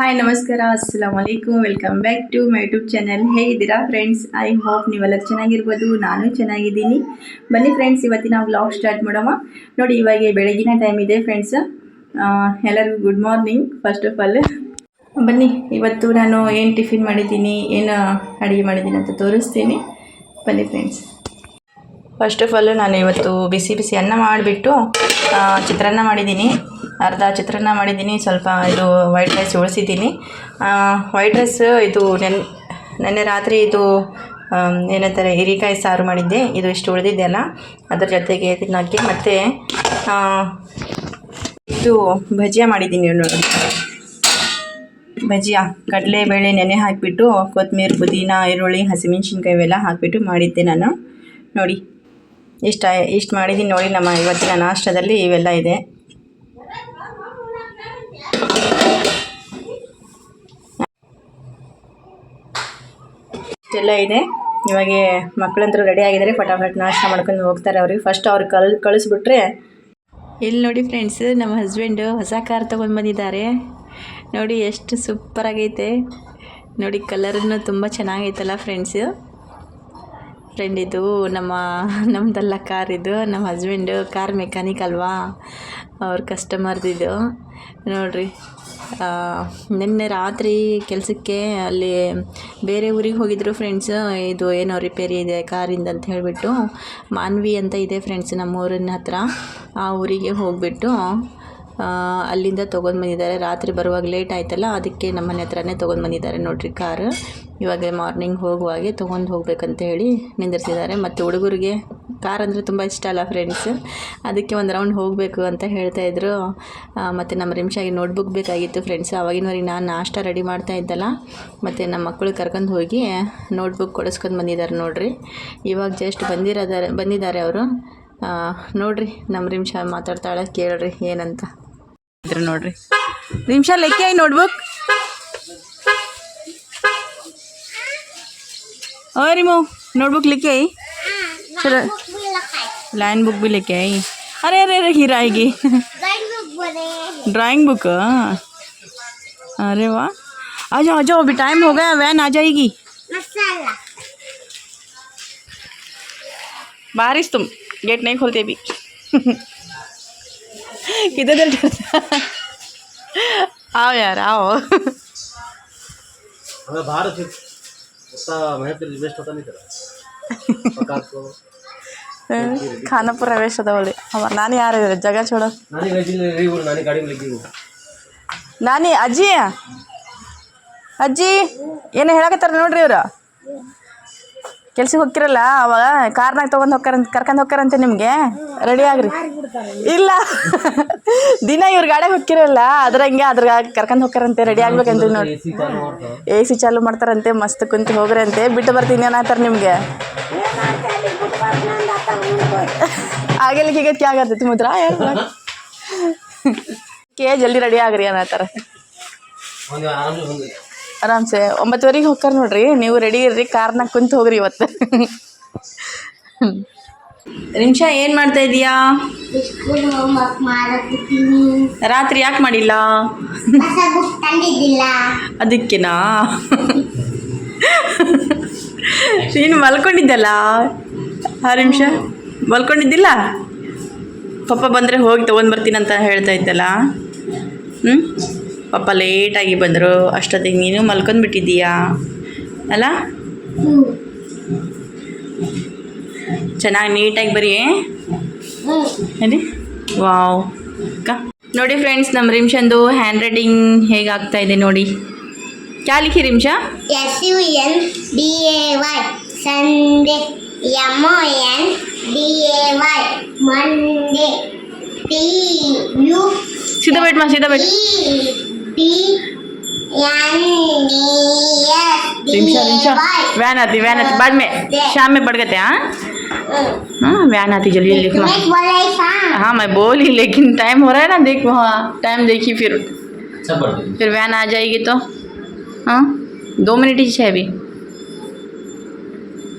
Hi ನಮಸ್ಕಾರ. ಅಸ್ಸಲಾಮ್ ವಲೈಕುಮ್ welcome back to my YouTube channel ಹೇಗಿದ್ದೀರಾ ಫ್ರೆಂಡ್ಸ್ ಐ ಹೋಪ್ ನೀವೆಲ್ಲ ಚೆನ್ನಾಗಿರ್ಬೋದು. ನಾನು ಚೆನ್ನಾಗಿದ್ದೀನಿ. ಬನ್ನಿ ಫ್ರೆಂಡ್ಸ್ ಇವತ್ತಿನ ವ್ಲಾಗ್ ಸ್ಟಾರ್ಟ್ ಮಾಡೋಣ. ನೋಡಿ, ಇವಾಗ ಬೆಳಗಿನ ಟೈಮ್ ಇದೆ ಫ್ರೆಂಡ್ಸ್ ಎಲ್ಲರಿಗೂ good morning first of all ಬನ್ನಿ, ಇವತ್ತು ನಾನು ಏನು ಟಿಫಿನ್ ಮಾಡಿದ್ದೀನಿ, ಏನು ಅಡುಗೆ ಮಾಡಿದ್ದೀನಿ ಅಂತ ತೋರಿಸ್ತೀನಿ. ಬನ್ನಿ ಫ್ರೆಂಡ್ಸ್ ಫಸ್ಟ್ ಆಫ್ ಆಲ್ ನಾನು ಇವತ್ತು ಬಿಸಿ ಬಿಸಿ ಅನ್ನ ಮಾಡಿಬಿಟ್ಟು ಚಿತ್ರಾನ್ನ ಮಾಡಿದ್ದೀನಿ. ಅರ್ಧ ಚಿತ್ರಾನ್ನ ಮಾಡಿದ್ದೀನಿ, ಸ್ವಲ್ಪ ಇದು ವೈಟ್ ರೈಸ್ ಉಳಿಸಿದ್ದೀನಿ. ವೈಟ್ ರೈಸ್ ಇದು ನೆನ್, ನೆನ್ನೆ ರಾತ್ರಿ ಇದು ಏನಂತಾರೆ, ಹೀರಿಕಾಯಿ ಸಾರು ಮಾಡಿದ್ದೆ. ಇದು ಇಷ್ಟು ಉಳಿದಿದೆಯಲ್ಲ ಅದ್ರ ಜೊತೆಗೆ ತಿನ್ನೋಕ್ಕೆ ಮತ್ತು ಇದು ಭಜಿಯಾ ಮಾಡಿದ್ದೀನಿ ನೋಡಿ. ಭಜಿಯಾ ಕಡಲೆಬೇಳೆ ನೆನೆ ಹಾಕಿಬಿಟ್ಟು, ಕೊತ್ತಂಬರಿ, ಪುದೀನ, ಈರುಳ್ಳಿ, ಹಸಿಮೆಣ್ಸಿನ್ಕಾಯಿ ಇವೆಲ್ಲ ಹಾಕಿಬಿಟ್ಟು ಮಾಡಿದ್ದೆ ನಾನು. ನೋಡಿ. ಇಷ್ಟ, ಇಷ್ಟು ಮಾಡಿದ್ದೀನಿ ನೋಡಿ ನಮ್ಮ ಇವತ್ತಿನ ನಾಷ್ಟದಲ್ಲಿ ಇವೆಲ್ಲ ಇದೆ. ಇಷ್ಟೆಲ್ಲ ಇದೆ. ಇವಾಗ ಮಕ್ಕಳಂತರೂ ರೆಡಿ ಆಗಿದ್ದಾರೆ. ಫಟಾಫಟ್ ನಾಷ್ಟ ಮಾಡ್ಕೊಂಡು ಹೋಗ್ತಾರೆ ಅವ್ರಿಗೆ. ಫಸ್ಟ್ ಅವ್ರಿಗೆ ಕಲ್, ಕಳಿಸ್ಬಿಟ್ರೆ ಇಲ್ಲಿ ನೋಡಿ ಫ್ರೆಂಡ್ಸ್ ನಮ್ಮ ಹಸ್ಬೆಂಡು ಹೊಸ ಕಾರ್ ತೊಗೊಂಡು ಬಂದಿದ್ದಾರೆ. ನೋಡಿ ಎಷ್ಟು ಸೂಪರ್ ಆಗೈತೆ. ನೋಡಿ ಕಲರನ್ನು ತುಂಬ ಚೆನ್ನಾಗೈತಲ್ಲ ಫ್ರೆಂಡ್ಸು ಫ್ರೆಂಡ್ ಇದು, ನಮ್ಮ ನಮ್ಮದಲ್ಲ ಕಾರ್ ಇದು, ನಮ್ಮ ಹಸ್ಬೆಂಡು ಕಾರ್ ಮೆಕ್ಯಾನಿಕ್ ಅಲ್ವಾ? ಅವ್ರ ಕಸ್ಟಮರ್ದಿದು ನೋಡ್ರಿ ನಿನ್ನೆ ರಾತ್ರಿ ಕೆಲಸಕ್ಕೆ ಅಲ್ಲಿ ಬೇರೆ ಊರಿಗೆ ಹೋಗಿದ್ರು ಫ್ರೆಂಡ್ಸ್ ಇದು ಏನೋ ರಿಪೇರಿ ಇದೆ ಕಾರಿಂದ ಅಂತ ಹೇಳಿಬಿಟ್ಟು. ಮಾನ್ವಿ ಅಂತ ಇದೆ ಫ್ರೆಂಡ್ಸ್ ನಮ್ಮ ಊರಿನ ಹತ್ರ. ಆ ಊರಿಗೆ ಹೋಗಿಬಿಟ್ಟು ಅಲ್ಲಿಂದ ತೊಗೊಂಡು ಬಂದಿದ್ದಾರೆ. ರಾತ್ರಿ ಬರುವಾಗ ಲೇಟ್ ಆಯ್ತಲ್ಲ, ಅದಕ್ಕೆ ನಮ್ಮ ಮನೆ ಹತ್ರನೇ ತೊಗೊಂಡು ಬಂದಿದ್ದಾರೆ ನೋಡ್ರಿ ಕಾರ್ ಇವಾಗ ಮಾರ್ನಿಂಗ್ ಹೋಗುವಾಗೆ ತೊಗೊಂಡು ಹೋಗ್ಬೇಕಂತ ಹೇಳಿ ನಿಂದಿರ್ಸಿದ್ದಾರೆ. ಮತ್ತು ಹುಡುಗರಿಗೆ ಕಾರ್ ಅಂದರೆ ತುಂಬ ಇಷ್ಟ ಅಲ್ಲ ಫ್ರೆಂಡ್ಸ್ ಅದಕ್ಕೆ ಒಂದು ರೌಂಡ್ ಹೋಗಬೇಕು ಅಂತ ಹೇಳ್ತಾ ಇದ್ರು. ಮತ್ತು ನಮ್ಮ ರಿಮ್ಷಾಗೆ ನೋಟ್ಬುಕ್ ಬೇಕಾಗಿತ್ತು ಫ್ರೆಂಡ್ಸ್ ಅವಾಗಿನವರೆಗೆ ನಾನು ನಾಷ್ಟ ರೆಡಿ ಮಾಡ್ತಾ ಇದ್ದಲ್ಲ. ಮತ್ತು ನಮ್ಮ ಮಕ್ಕಳು ಕರ್ಕೊಂಡು ಹೋಗಿ ನೋಟ್ಬುಕ್ ಕೊಡಿಸ್ಕೊಂಡು ಬಂದಿದ್ದಾರೆ ನೋಡ್ರಿ. ಇವಾಗ ಜಸ್ಟ್ ಬಂದಿರೋದಾರೆ, ಬಂದಿದ್ದಾರೆ ಅವರು. ನೋಡ್ರಿ ನಮ್ಮ ರಿಮ್ಷಾ ಮಾತಾಡ್ತಾಳೆ ಕೇಳ್ರಿ ಏನಂತ. ಇದ್ರು ನೋಡ್ರಿ. ನಿಮಿಷ ಲೆಕ್ಕ ನೋಟ್ಬುಕ್ और रिमो नोटबुक लेके आई? चलो। लाइन बुक भी लेके आई। अरे अरे अरे हीरा आएगी। ड्राइंग बुक अरे वाह। आ जाओ आ जाओ अभी टाइम हो गया वैन आ जाएगी। बारिश तुम गेट नहीं खोलते अभी। किधर दिल आओ यार आओ। हमें ಖಾನಪುರ ರವೇಶ್ ಬೆಸ್ಟ್ ವೇಷದವಳಿ. ಅವ ನಾನು ಯಾರು ಜಗ ಚೋಡ ನಾನೇ ಅಜ್ಜಿ? ಅಜ್ಜಿ ಏನು ಹೇಳಕತ್ತಾರ ನೋಡ್ರಿ ಇವ್ರು? ಕೆಲ್ಸಕ್ಕೆ ಹೋಗ್ತಿರಲ್ಲ ಅವಾಗ ಕಾರ್ನಾಗ ತೊಗೊಂಡು ಹೋಗ್ಕಾರ ಕರ್ಕೊಂಡು ಹೋಗ್ಕಾರಂತೆ ನಿಮಗೆ? ರೆಡಿ ಆಗ್ರಿ. ಇಲ್ಲ. ದಿನ ಇವ್ರ ಗಾಡಿಯಾಗ ಹೋಗ್ತಿರಲ್ಲ ಅದ್ರಂಗೆ ಅದ್ರ ಕರ್ಕೊಂಡು ಹೋಗ್ಕಾರಂತೆ ರೆಡಿ ಆಗ್ಬೇಕಂತ ನೋಡಿ. ಎ ಸಿ ಚಾಲು ಮಾಡ್ತಾರಂತೆ ಮಸ್ತ್ ಕುಂತು ಹೋಗ್ರಂತೆ. ಬಿಟ್ಟು ಬರ್ತೀನಿ ಏನಾಗ್ತಾರೆ ನಿಮಗೆ? ಆಗಲಿಕ್ಕೆ ಗತಿ ಆಗತ್ತೆ ಮುದ್ರ ಕೇ ಜಲ್ದಿ ರೆಡಿ ಆಗ್ರಿ ಅನ್ನತ್ತಾರ. ಆರಾಮ್ಸೆ. ಒಂಬತ್ತುವರೆಗೆ ಹೋಗ್ತಾರೆ ನೋಡ್ರಿ. ನೀವು ರೆಡಿ ಇರ್ರಿ ಕಾರ್ನ ಕುಂತು ಹೋಗ್ರಿ ಇವತ್ತು. ನಿಮಿಷ, ಏನು ಮಾಡ್ತಾ ಇದೀಯಾ? ರಾತ್ರಿ ಯಾಕೆ ಮಾಡಿಲ್ಲ? ಅದಕ್ಕೆನಾ? ನೀನು ಮಲ್ಕೊಂಡಿದ್ದಲ್ಲ? ಆರು ನಿಮಿಷ. ಮಲ್ಕೊಂಡಿದ್ದಿಲ್ಲ? ಪಪ್ಪ ಬಂದರೆ ಹೋಗಿ ತೊಗೊಂಡು ಬರ್ತೀನಂತ ಹೇಳ್ತಾ ಇದ್ದಲ್ಲ. ಹ್ಞೂ ಪಾಪ ಲೇಟಾಗಿ ಬಂದರು. ಅಷ್ಟೊತ್ತಿಗೆ ನೀನು ಮಲ್ಕೊಂಡ್ಬಿಟ್ಟಿದ್ದೀಯಾ ಅಲ್ಲ? ಚೆನ್ನಾಗಿ ನೀಟಾಗಿ ಬರೀ ಅದೇ? ವಾವ್. ಅಕ್ಕ. ನೋಡಿ ಫ್ರೆಂಡ್ಸ್ ನಮ್ಮ ರಿಮ್ಷಂದು ಹ್ಯಾಂಡ್ ರೈಟಿಂಗ್ ಹೇಗಾಗ್ತಾ ಇದೆ ನೋಡಿ. ಕ್ಯಾ Likhi Rimsha? S U N D A Y. Sunday. M O N D A Y. Monday. T U ಸೀದಾ ಬೇಟ್ ಮಾ ಸೀದಾ T N D S D Rimsha A Rimsha Y van आती वैन आती बाद में शाम में पढ़ गए थे हाँ हाँ वैन आती जल्दी जल्दी लिखना मैं बोले था हाँ मैं बोली लेकिन टाइम हो रहा है ना देख हाँ टाइम देखी फिर सब बढ़ते फिर वैन आ जाएगी तो हाँ दो मिनट ही है अभी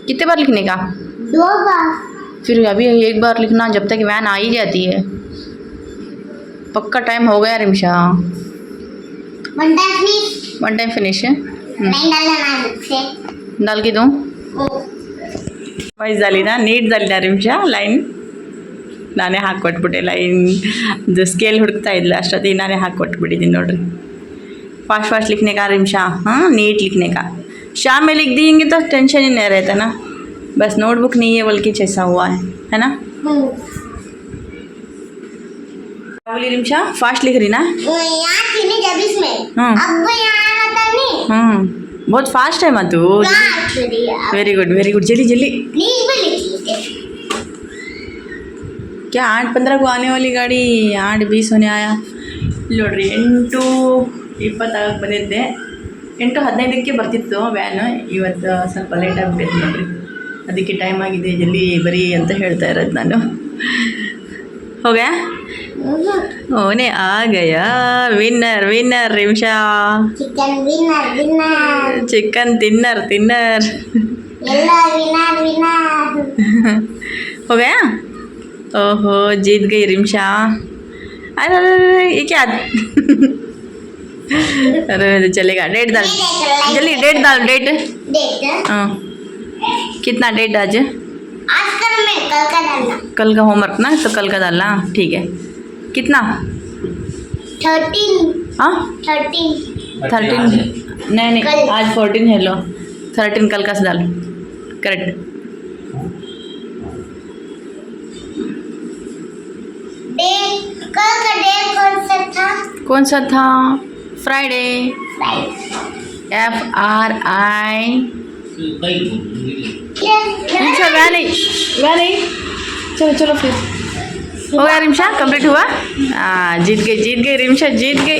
कितने बार लिखने का दो बार फिर अभी एक बार लिखना जब तक वैन आ ही जाती है पक्का टाइम हो गया Rimsha One time please. One time finish Nine dollar nine say. डाल के दूँ Oh. ವೈಸ್ झाली ನೀಟ್ झाली ನಿಮಿಷ ಲೈನ್ ನಾನೇ ಹಾಕ್ಕೊಟ್ಬಿಟ್ಟೆ ಲೈನ್ ಇದು ಸ್ಕೇಲ್ ಹುಡುಕ್ತಾ ಇದ್ಲ ಅಷ್ಟೊತ್ತಿಗೆ ನಾನೇ ಹಾಕ್ಕೊಟ್ಬಿಟ್ಟಿದ್ದೀನಿ ನೋಡ್ರಿ फास्ट फास्ट लिखने का रिमशा हाँ नीट लिखने का शाम में लिख देंगे तो टेंशन ही नहीं रहता ना बस नोटबुक नहीं है बल्कि जैसा हुआ है है ना यहाँ आता नहीं हम्म बहुत फास्ट है मधु कहाँ छुरी है? वेरी गुड वेरी गुड जल्दी जल्दी प्लीज भी लिख लीजिए क्या आठ पंद्रह को आने वाली गाड़ी आठ बीस होने आया ನೋಡ್ರಿ ಎಂಟು ಇಪ್ಪತ್ತಾಗಕ್ಕೆ ಬಂದಿದ್ದೆ ಎಂಟು ಹದಿನೈದಕ್ಕೆ ಬರ್ತಿತ್ತು ವ್ಯಾನು ಇವತ್ತು ಸ್ವಲ್ಪ ಲೇಟ್ ಆಗಿಬಿಟ್ಟಿತ್ತು ನೋಡ್ರಿ ಅದಕ್ಕೆ ಟೈಮ್ ಆಗಿದೆ ಜಲ್ದಿ ಬರೀ ಅಂತ ಹೇಳ್ತಾ ಇರೋದು ನಾನು हो गया? होने आ गया। Winner winner Rimsha. Chicken winner winner chicken dinner dinner winner winner हो गया? ओहो जीत गई रिमशा। अरे अरे अरे ये क्या? अरे चलेगा। डेट दाल जल्दी डेट दाल डेट हाँ। कितना डेट आज? आज मैं कल का डालना। कल का होमवर्क ना तो कल का डालना। ठीक है। कितना? थर्टीन हाँ? थर्टीन थर्टीन नहीं नहीं कल। आज फोर्टीन है लो। थर्टीन कल का से डालो। करेक्ट डे कल का डे कौन सा था? कौन सा था? Friday Friday F R I Rimsha वह नहीं वह नहीं। चलो चलो फिर। हो गया रिमशा कंप्लीट हुआ? हाँ जीत गई जीत गई रिमशा जीत गई।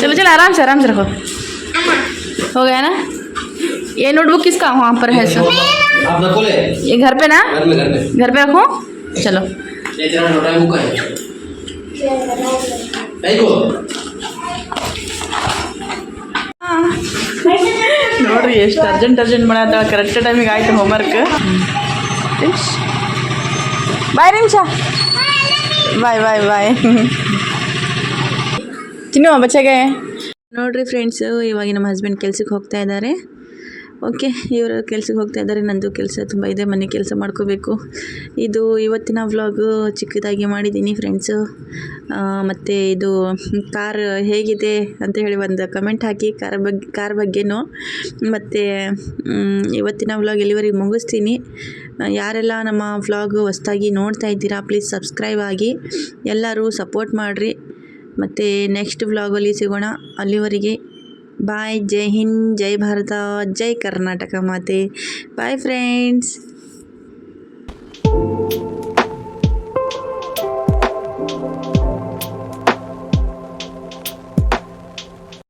चलो चलो आराम से आराम से रखो। हो गया ना? ये नोटबुक किसका? वहाँ पर है सर ये घर पे ना? घर में घर में घर पे रखो। चलो। ನೋಡ್ರಿ, ಎಷ್ಟು ಅರ್ಜೆಂಟ್ ಅರ್ಜೆಂಟ್ ಮಾಡತ್ತ ಕರೆಕ್ಟ್ ಟೈಮಿಗೆ ಆಯ್ತು ಹೋಮ್ವರ್ಕ್ ಬಾಯ್ ನಿಮಿಷ. ಬಾಯ್ ಬಾಯ್ ಬಾಯ್. ತಿನ್ನುವ ಬಚ್ಚಗೆ. ನೋಡ್ರಿ ಫ್ರೆಂಡ್ಸು ಇವಾಗ ನಮ್ಮ ಹಸ್ಬೆಂಡ್ ಕೆಲ್ಸಕ್ಕೆ ಹೋಗ್ತಾ ಇದ್ದಾರೆ. ಓಕೆ, ಇವರು ಕೆಲ್ಸಕ್ಕೆ ಹೋಗ್ತಾ ಇದ್ದಾರೆ, ನಂದು ಕೆಲಸ ತುಂಬ ಇದೆ, ಮನೆ ಕೆಲಸ ಮಾಡ್ಕೋಬೇಕು. ಇದು ಇವತ್ತಿನ ವ್ಲಾಗು ಚಿಕ್ಕದಾಗಿ ಮಾಡಿದ್ದೀನಿ ಫ್ರೆಂಡ್ಸು ಮತ್ತು ಇದು ಕಾರ್ ಹೇಗಿದೆ ಅಂತ ಹೇಳಿ ಒಂದು ಕಮೆಂಟ್ ಹಾಕಿ ಕಾರ್ ಬಗ್ಗೆ ಕಾರ್ ಬಗ್ಗೆನೂ. ಮತ್ತು ಇವತ್ತಿನ ವ್ಲಾಗ್ ಎಲ್ಲಿವರೆಗೆ ಮುಗಿಸ್ತೀನಿ. ಯಾರೆಲ್ಲ ನಮ್ಮ ವ್ಲಾಗ್ ಹೊಸ್ದಾಗಿ ನೋಡ್ತಾ ಇದ್ದೀರಾ ಪ್ಲೀಸ್ ಸಬ್ಸ್ಕ್ರೈಬ್ ಆಗಿ, ಎಲ್ಲರೂ ಸಪೋರ್ಟ್ ಮಾಡಿರಿ. ಮತ್ತು ನೆಕ್ಸ್ಟ್ ವ್ಲಾಗಲ್ಲಿ ಸಿಗೋಣ. ಅಲ್ಲಿವರೆಗೆ बाय जय हिंद जय भारत जय कर्नाटक माते। Bye friends.